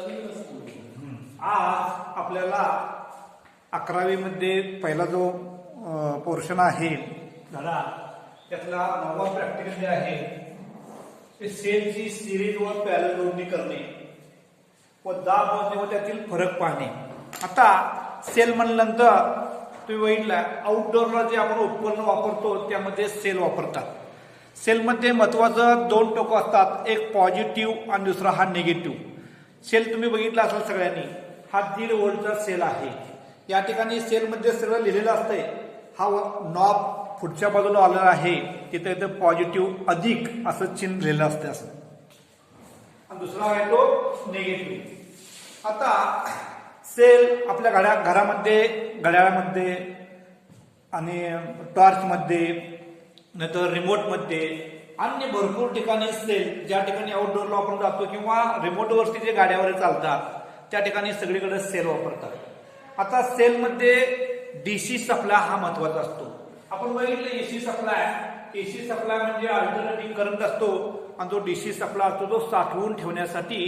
आज आपल्याला अकरावीमध्ये पहिला जो पोर्शन आहे धडा त्यातला नवा प्रॅक्टिकल जे आहे ते सेलची सिरीज व पॅरल जोडणी करणे व दाब मोजणे व त्यातील फरक पाहणे. आता सेल म्हणल्यानंतर तुम्ही बघितला आउटडोअरला जे आपण उपकरण वापरतो त्यामध्ये सेल वापरतात. सेलमध्ये महत्वाचं दोन टोकं असतात एक पॉझिटिव्ह आणि दुसरा हा निगेटिव्ह सेल तुम्ही बघितला असाल सगळ्यांनी हा दीड वोल्टचा सेल आहे. या ठिकाणी सेलमध्ये सगळं लिहिलेलं असतंय हा नॉब पुढच्या बाजूला आलेला आहे तिथे इथं पॉझिटिव्ह अधिक असं चिन्ह लिहिलेलं असते असं. आणि दुसरा आहे तो निगेटिव्ह आता सेल आपल्या घड्या घरामध्ये घड्याळामध्ये आणि टॉर्चमध्ये नाहीतर रिमोटमध्ये अन्य भरपूर ठिकाणी सेल ज्या ठिकाणी आउटडोअरला आपण जातो किंवा रिमोटवरती जे गाड्यावर चालतात त्या ठिकाणी सगळीकडे सेल वापरतात. आता सेलमध्ये डीसी सप्लाय हा महत्त्वाचा असतो. आपण बघितलं एसी सप्लाय एसी सप्लाय म्हणजे अल्टरनेटिव्ह करंट असतो आणि जो डीसी सप्लाय असतो तो साठवून ठेवण्यासाठी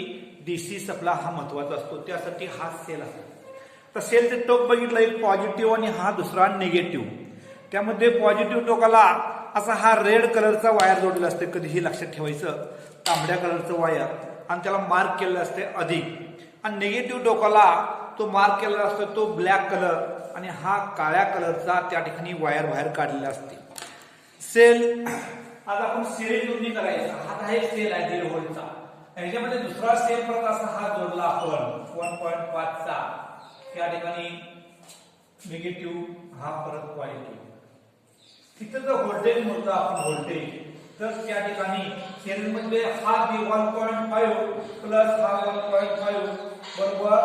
डीसी सप्लाय हा महत्त्वाचा असतो. त्यासाठी हा सेल असतो. तर सेलचे टोक बघितलं एक पॉझिटिव्ह आणि हा दुसरा निगेटिव्ह त्यामध्ये पॉझिटिव्ह टोकाला असा हा रेड कलरचा वायर जोडलेला असते कधीही लक्षात ठेवायचं. तांबड्या कलरचं वायर. आणि त्याला मार्क केलेलं असते अधिक. आणि निगेटिव्ह डोकाला तो मार्क केलेला असतो तो ब्लॅक कलर आणि हा काळ्या कलरचा त्या ठिकाणी वायर बाहेर काढलेला असते सेल आज आपण सिरीज जोडणी करायचा. हा आहे सेल आहे दीड व्होल्टचा. ह्याच्यामध्ये दुसरा सेल परत असा हा जोडला आपण. वन पॉईंट पाचचा त्या ठिकाणी निगेटिव्ह हा परत पॉझिटिव्ह तिथं जर व्होल्टेज म्हणतो आपण व्होल्टेज तर त्या ठिकाणी सेलमध्ये हा B one point five plus हा वन पॉईंट फाईव्ह बरोबर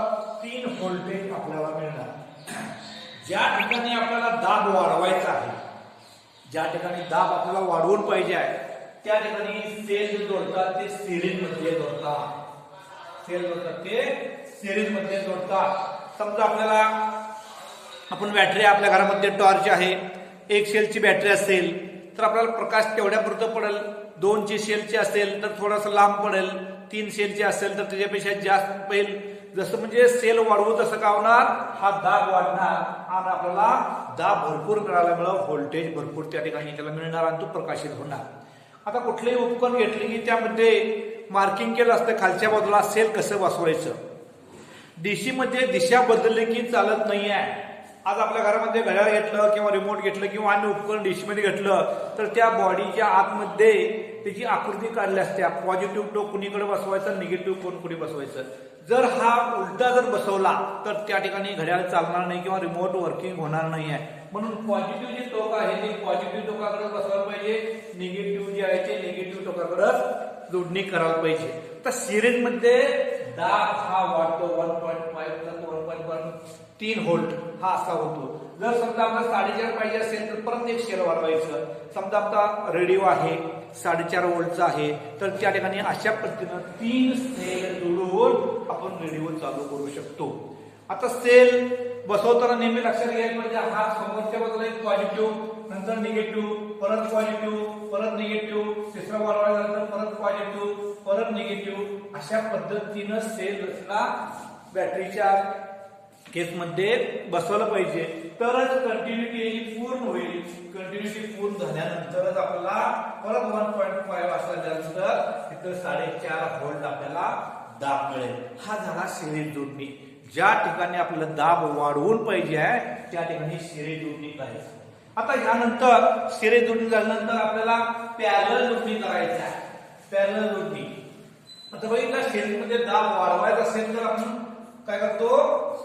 तीन व्होल्टेज आपल्याला मिळणार. ज्या ठिकाणी आपल्याला दाब वाढवायचा आहे ज्या ठिकाणी दाब आपल्याला वाढवून पाहिजे आहे त्या ठिकाणी सेल जे जोडतात ते सिरीजमध्ये जोडतात. सेल जोडतात ते सिरीजमध्ये जोडतात. समजा आपल्याला आपण बॅटरी आपल्या घरामध्ये टॉर्च आहे. एक शेलची बॅटरी असेल तर आपल्याला प्रकाश तेवढ्या पुरतं पडेल. दोनची शेलची असेल तर थोडासा लांब पडेल. तीन सेलची असेल तर त्याच्यापेक्षा जास्त पडेल जसं म्हणजे सेल वाढवू तसं का होणार हा दाब वाढणार. आणि आपल्याला दाब भरपूर मिळाल्यामुळं व्होल्टेज भरपूर त्या ठिकाणी त्याला मिळणार आणि तो प्रकाशित होणार. आता कुठलंही उपकरण घेतलं की त्यामध्ये मार्किंग केलं असतं खालच्या बाजूला सेल कसं बसवायचं डीसीमध्ये दिशा बदलली की चालत नाही आहे आज आपल्या घरामध्ये घड्याळ घेतलं किंवा रिमोट घेतलं किंवा अन्य उपकरण डिशमध्ये घेतलं तर त्या बॉडीच्या आतमध्ये त्याची आकृती काढली असते. पॉझिटिव्ह टोक कुणीकडे बसवायचं निगेटिव्ह कोण कुणी बसवायचं. जर हा उलटा जर बसवला तर त्या ठिकाणी घड्याळ चालणार नाही किंवा रिमोट वर्किंग होणार नाही आहे. म्हणून पॉझिटिव्ह जे टोक आहे ते पॉझिटिव्ह टोकाकडे बसवायला पाहिजे. निगेटिव्ह जे आहे ते निगेटिव्ह टोकाकडे जोडणी करायला पाहिजे. तर सिरीजमध्ये दाब हा वाढतो one point five one point one तीन होल्ट हा असा होतो. जर समजा आपल्याला साडेचार पाहिजे असेल तर परत एक शेअर वाढवायचं. समजा आता रेडिओ आहे साडेचार वोल्टचा आहे तर त्या ठिकाणी अशा पद्धतीनं तीन सेल जोडून आपण रेडिओ चालू करू शकतो. आता सेल बसवताना नेहमी लक्षात घ्यायला पाहिजे हा समोरच्या बाजूला एक पॉझिटिव्ह नंतर निगेटिव्ह परत पॉझिटिव्ह परत निगेटिव्ह तिसरा वाढवल्यानंतर परत पॉझिटिव्ह परत निगेटिव्ह अशा पद्धतीनं सेल रचना बॅटरीच्या केसमध्ये बसवलं पाहिजे. तरच कंटिन्युटी पूर्ण होईल. कंटिन्युटी पूर्ण झाल्यानंतरच आपल्याला परत वन पॉईंट फाईव्ह असल्यानंतर तिथं साडेचार व्होल्ट आपल्याला दाब मिळेल. हा झाला सिरीज जोडणी. ज्या ठिकाणी आपल्याला दाब वाढवून पाहिजे आहे त्या ठिकाणी सिरीज जोडणी करायची. आता ह्यानंतर सिरीज जोडणी झाल्यानंतर आपल्याला पॅरल जोडणी करायची आहे. पॅरल जोडणी. आता बघितलं सिरीजमध्ये दाब वाढवायचा असेल तर आपण काय करतो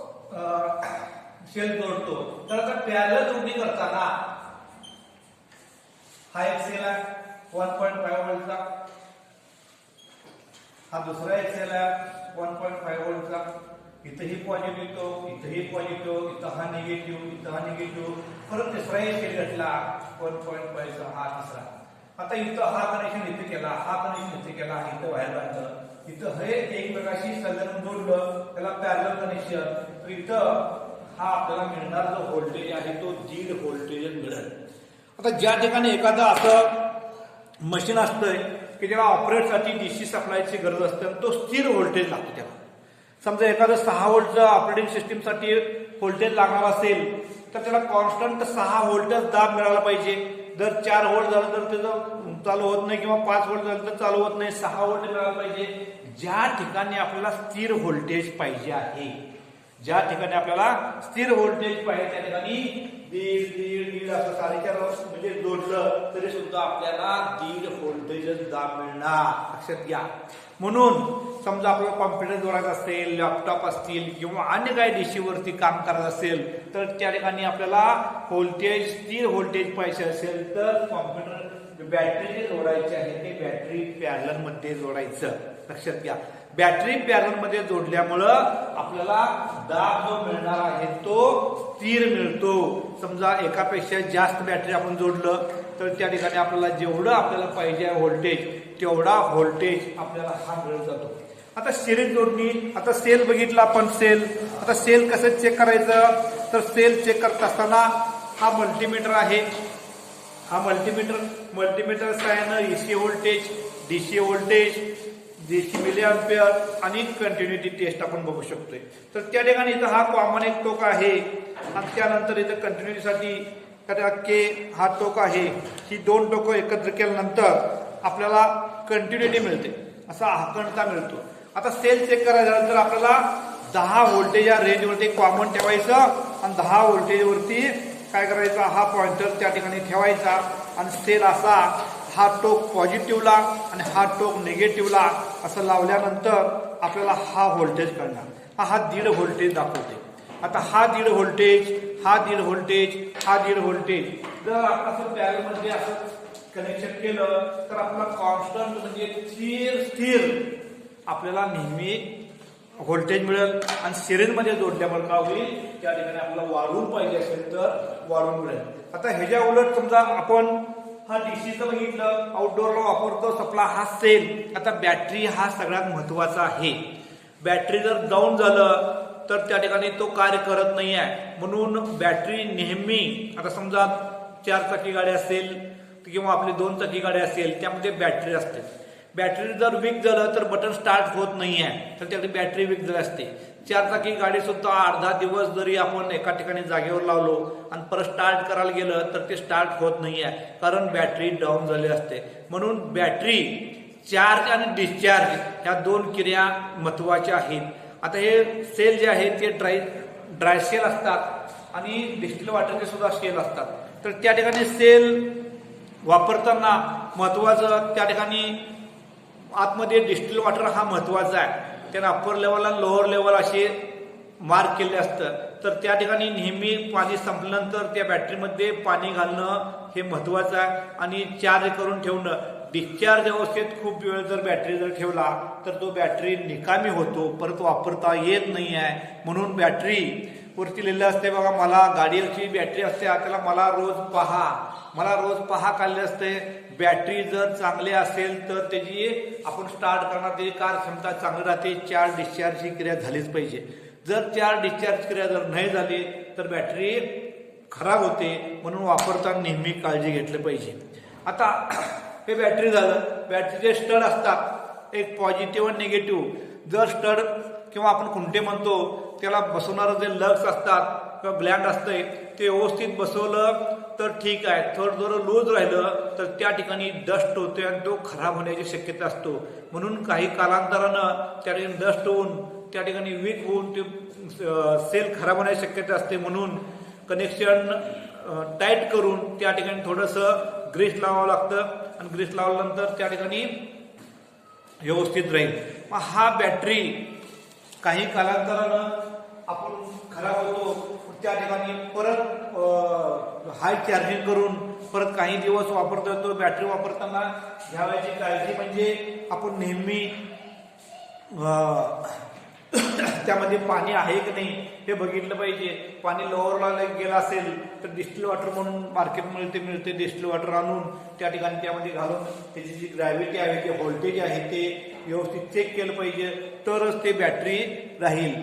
सेल जोडतो तर आता पॅरल जोडणी करताना. हा एक सेल आहे. वन पॉईंट फाईव्ह वोल्टचा हा दुसरा एक सेल आहे. वन पॉईंट फाईव्ह वोल्टचा इथंही पॉझिटिव्ह येतो इथंही पॉझिटिव्ह इथं हा निगेटिव्ह इथं हा निगेटिव्ह परत तिसरा एक सेल घेतला. वन पॉईंट फाईव्हचा हा तिसरा. आता इथं हा कनेक्शन इथे केला. हा कनेक्शन इथे केला. इथं बाहेर बांधलं. इथं हे एकमेकाशी संलग्न जोडलं. त्याला पॅरल कनेक्शन तर इथं हा आपल्याला मिळणार जो व्होल्टेज आहे तो दीड व्होल्टेज मिळेल. आता ज्या ठिकाणी एखादं असं मशीन असतंय की जेव्हा ऑपरेटसाठी डीसी सप्लायची गरज असते आणि तो स्थिर व्होल्टेज लागतो त्याला समजा एखादं सहा व्होल्टचं ऑपरेटिंग सिस्टीमसाठी व्होल्टेज लागणार असेल तर त्याला कॉन्स्टंट सहा व्होल्टच दाब मिळाला पाहिजे. जर चार व्होल्ट झालं तर त्याचं चालू होत नाही किंवा पाच व्होल्ट झालं तर चालू होत नाही सहा व्होल्ट मिळाला पाहिजे. ज्या ठिकाणी आपल्याला स्थिर व्होल्टेज पाहिजे आहे ज्या ठिकाणी आपल्याला स्थिर व्होल्टेज पाहिजे त्या ठिकाणी दीड दीड दीड असं साडेचार वर्ष म्हणजे जोडलं तरी सुद्धा आपल्याला दीड व्होल्टेज दाब मिळणार. लक्षात घ्या. म्हणून समजा आपल्याला कॉम्प्युटर जोडायचा असेल लॅपटॉप असतील किंवा अन्य काही डिशीवरती काम करायचं असेल तर त्या ठिकाणी आपल्याला व्होल्टेज स्थिर व्होल्टेज पाहिजे असेल तर कॉम्प्युटर बॅटरी जे जोडायचे आहे ते बॅटरी पॅरलरमध्ये जोडायचं. लक्षात घ्या. बॅटरी पॅरलमध्ये जोडल्यामुळं आपल्याला दाब जो मिळणार आहे तो स्थिर मिळतो. समजा एकापेक्षा जास्त बॅटरी आपण जोडलं तर त्या ठिकाणी आपल्याला जेवढं आपल्याला पाहिजे आहे व्होल्टेज तेवढा व्होल्टेज आपल्याला हा मिळत जातो. आता सिरीज जोडणी आता सेल बघितला आपण सेल. आता सेल कसं चेक करायचं? तर सेल चेक करत असताना हा मल्टीमीटर आहे. हा मल्टीमीटर मल्टीमीटर साहाय्यानं एसी व्होल्टेज डीसी व्होल्टेज देशी मिली अँपियर आणि कंटिन्युटी टेस्ट आपण बघू शकतोय. तर त्या ठिकाणी इथं हा कॉमन एक टोक आहे. आणि त्यानंतर इथं कंटिन्युटीसाठी के हा टोक आहे. ही दोन टोकं एकत्र केल्यानंतर आपल्याला कंटिन्युटी मिळते. असा आकणता मिळतो. आता सेल चेक करायचं झालं तर आपल्याला दहा व्होल्टेज या रेंजवरती कॉमन ठेवायचं आणि दहा व्होल्टेजवरती काय करायचा? हा पॉइंटर त्या ठिकाणी ठेवायचा. आणि सेल असा हा टोक पॉझिटिव्हला आणि हा टोक निगेटिव्हला असं लावल्यानंतर आपल्याला हा व्होल्टेज कळणार. हा हा दीड व्होल्टेज दाखवते आता हा दीड व्होल्टेज हा दीड व्होल्टेज हा दीड व्होल्टेज. जर आपण असं पॅरेलमध्ये असं कनेक्शन केलं तर आपला कॉन्स्टंट म्हणजे स्थिर स्थिर आपल्याला नेहमी व्होल्टेज मिळेल आणि सिरीजमध्ये जोडल्यामुळे काय होईल? त्या ठिकाणी आपल्याला वाढवून पाहिजे असेल तर वाढून मिळेल. आता ह्याच्या उलट समजा आपण हा डीसीचं बघितलं आउटडोअरला वापरतो आपला हा सेल आता बॅटरी हा सगळ्यात महत्त्वाचा आहे. बॅटरी जर डाऊन झालं तर त्या ठिकाणी तो कार्य करत नाही आहे म्हणून बॅटरी नेहमी आता समजा चार चाकी गाडी असेल किंवा आपली दोन चाकी गाडी असेल त्यामध्ये बॅटरी असते. बॅटरी जर वीक झालं तर बटन स्टार्ट होत नाही आहे तर त्यासाठी बॅटरी वीक झाली असते. चार चाकी गाडी सुद्धा अर्धा दिवस जरी आपण एका ठिकाणी जागेवर लावलो आणि परत स्टार्ट करायला गेलं तर ते स्टार्ट होत नाही आहे कारण बॅटरी डाऊन झाली असते. म्हणून बॅटरी चार्ज आणि डिस्चार्ज ह्या दोन क्रिया महत्त्वाच्या आहेत. आता हे सेल जे आहेत ते ड्राय ड्राय सेल असतात आणि डिस्टिल वॉटरचे सुद्धा सेल असतात. तर त्या ठिकाणी सेल वापरताना महत्वाचं त्या ठिकाणी आतमध्ये डिस्टिल वॉटर हा महत्त्वाचा आहे. त्यानं अप्पर लेवल आणि लोअर लेवल असे मार्क केले असतं. तर त्या ठिकाणी नेहमी पाणी संपल्यानंतर त्या बॅटरीमध्ये पाणी घालणं हे महत्वाचं आहे. आणि चार्ज करून ठेवणं. डिस्चार्ज अवस्थेत खूप वेळ जर बॅटरी जर ठेवला तर तो बॅटरी निकामी होतो. परत वापरता येत नाही आहे. म्हणून बॅटरी वरती लिहिलं असते बघा मला गाडीची बॅटरी असते त्याला मला रोज पहा. मला रोज पहा काढले असते बॅटरी जर चांगली असेल तर त्याची आपण स्टार्ट करणार त्याची क्षमता चांगली राहते. चार डिस्चार्जची क्रिया झालीच पाहिजे. जर चार डिस्चार्ज क्रिया जर नाही झाली तर बॅटरी खराब होते म्हणून वापरताना नेहमी काळजी घेतली पाहिजे. आता हे बॅटरी झालं. बॅटरीचे स्टड असतात. एक पॉझिटिव्ह आणि निगेटिव्ह जर स्टड किंवा आपण खुंटे म्हणतो त्याला बसवणारं जे लग्स असतात किंवा ब्लँड असतंय ते व्यवस्थित बसवलं तर ठीक आहे. थोडं थोडं लूज राहिलं तर त्या ठिकाणी डस्ट होतो आणि तो खराब होण्याची शक्यता असतो. म्हणून काही कालांतरानं त्या ठिकाणी डस्ट होऊन त्या ठिकाणी वीक होऊन ते सेल खराब होण्याची शक्यता असते. म्हणून कनेक्शन टाईट करून त्या ठिकाणी थोडंसं ग्रीस लावावं लागतं आणि ग्रीस लावल्यानंतर त्या ठिकाणी व्यवस्थित राहील. मग हा बॅटरी काही कालांतरानं आपण खराब होतो त्या ठिकाणी परत हाय चार्जिंग करून परत काही दिवस वापरता येतो बॅटरी वापरताना घ्यावयाची काळजी म्हणजे आपण नेहमी त्यामध्ये पाणी आहे की नाही हे बघितलं पाहिजे. पाणी लोअरला गेलं असेल तर डिस्टिल वॉटर म्हणून मार्केटमध्ये ते मिळते डिस्टिल वॉटर आणून त्या ठिकाणी त्यामध्ये घालून त्याची जी ग्रॅव्हिटी आहे ते व्होल्टेज आहे ते व्यवस्थित चेक केलं पाहिजे तरच ते बॅटरी राहील.